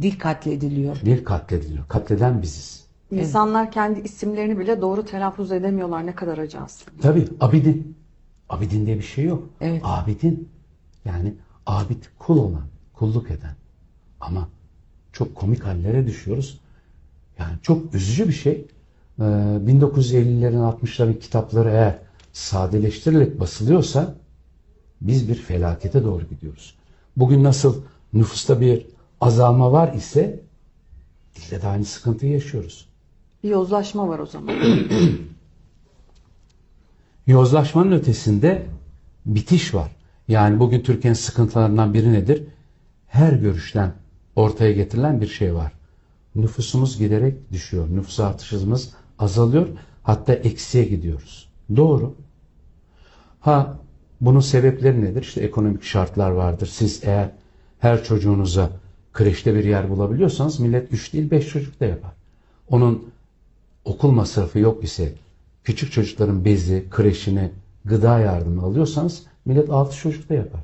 Dil katlediliyor. Dil katlediliyor. Katleden biziz. İnsanlar kendi isimlerini bile doğru telaffuz edemiyorlar. Ne kadar acı aslında. Tabii abidin. Abidin diye bir şey yok. Evet. Abidin yani abid kul olan, kulluk eden. Ama çok komik hallere düşüyoruz. Yani çok üzücü bir şey. Ee, 1950'lerin 60'ların kitapları eğer sadeleştirilerek basılıyorsa biz bir felakete doğru gidiyoruz. Bugün nasıl nüfusta bir azalma var ise dilde de aynı sıkıntıyı yaşıyoruz. Bir yozlaşma var o zaman. Yozlaşmanın ötesinde bitiş var. Yani bugün Türkiye'nin sıkıntılarından biri nedir? Her görüşten ortaya getirilen bir şey var. Nüfusumuz giderek düşüyor. Nüfus artışımız azalıyor. Hatta eksiye gidiyoruz. Doğru. Ha bunun sebepleri nedir? İşte ekonomik şartlar vardır. Siz eğer her çocuğunuza kreşte bir yer bulabiliyorsanız millet 3 değil 5 çocuk da yapar. Onun okul masrafı yok ise küçük çocukların bezi, kreşini, gıda yardımı alıyorsanız millet 6 çocuk da yapar.